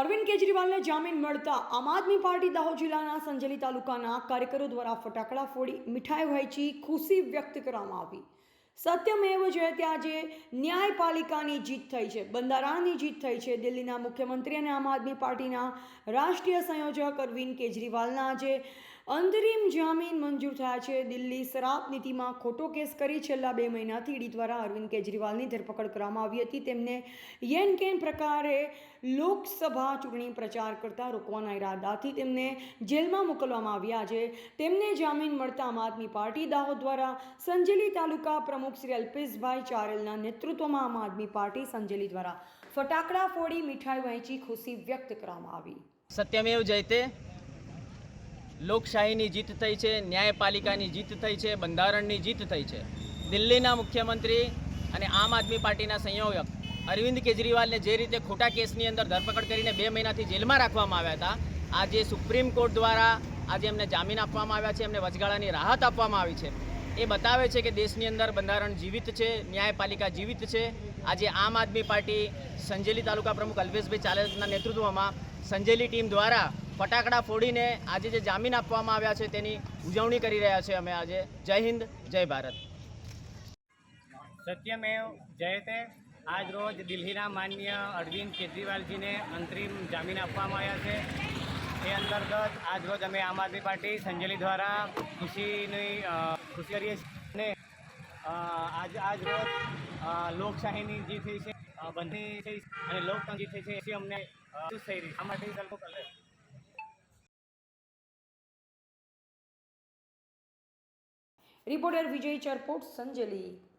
અરવિંદ કેજરીવાલને જામીન મળતા આમ આદમી પાર્ટી દાહોદ જિલ્લાના સંજેલી તાલુકાના કાર્યકરો દ્વારા ફટાકડા ફોડી મીઠાઈ વહેંચી ખુશી વ્યક્ત કરવામાં આવી. સત્યમેવ જયતે આજે ન્યાયપાલિકાની જીત થઈ છે, બંધારણની જીત થઈ છે. દિલ્હીના મુખ્યમંત્રી અને આમ આદમી પાર્ટીના રાષ્ટ્રીય સંયોજક અરવિંદ કેજરીવાલના આજે અંતરિમ જામીન મંજૂર થયા છે. દિલ્હી શરાબ નીતિમાં ખોટો કેસ કરી છેલ્લા બે મહિનાથી ઈડી દ્વારા અરવિંદ કેજરીવાલની ધરપકડ કરવામાં આવી હતી. તેમને યેન કેન પ્રકારે લોકસભા ચૂંટણી પ્રચાર કરતા રોકવાના ઈરાદાથી તેમને જેલમાં મોકલવામાં આવ્યા. છે તેમને જામીન મળતા આમ આદમી પાર્ટી દાહોદ દ્વારા સંજેલી તાલુકા પ્રમુખ શ્રી અલ્પેશભાઈ ચારેલના નેતૃત્વમાં આમ આદમી પાર્ટી સંજેલી દ્વારા ફટાકડા ફોડી મીઠાઈ વહેંચી ખુશી વ્યક્ત કરવામાં આવી. સત્યમેવ જયતે લોકશાહીની જીત થઈ છે, ન્યાયપાલિકાની જીત થઈ છે, બંધારણની જીત થઈ છે. દિલ્હીના મુખ્યમંત્રી અને આમ આદમી પાર્ટીના સંયોજક અરવિંદ કેજરીવાલને જે રીતે ખોટા કેસની અંદર ધરપકડ કરીને બે મહિનાથી જેલમાં રાખવામાં આવ્યા હતા, આજે સુપ્રીમ કોર્ટ દ્વારા આજે એમને જામીન આપવામાં આવ્યા છે, એમને વચગાળાની રાહત આપવામાં આવી છે. એ બતાવે છે કે દેશની અંદર બંધારણ જીવિત છે, ન્યાયપાલિકા જીવિત છે. આજે આમ આદમી પાર્ટી સંજેલી તાલુકા પ્રમુખ અલ્પેશભાઈ ચાલેજના નેતૃત્વમાં સંજેલી ટીમ દ્વારા ફટાકડા ફોડીને આજે જે જામીન આપવામાં આવ્યા છે તેની ઉજવણી કરી રહ્યા છે અમે આજે. જય હિન્દ, જય ભારત. સત્યમેવ જયતે આજ રોજ દિલ્હીના માન્ય અરવિંદ કેજરીવાલજીને અંતરિમ જામીન આપવામાં આવ્યા છે. એ અંતર્ગત આજ રોજ અમે આમ આદમી પાર્ટી સંજેલી દ્વારા ખુશીની ખુશી કરીએ છીએ. અને આજ આજ રોજ લોકશાહીની જીત થઈ છે. બંધી થઈ અને લોકતંત્ર જીત થઈ છે. એ અમને થઈ રહી આ માટે રિપોર્ટર વિજય ચરપોટ સંજેલી.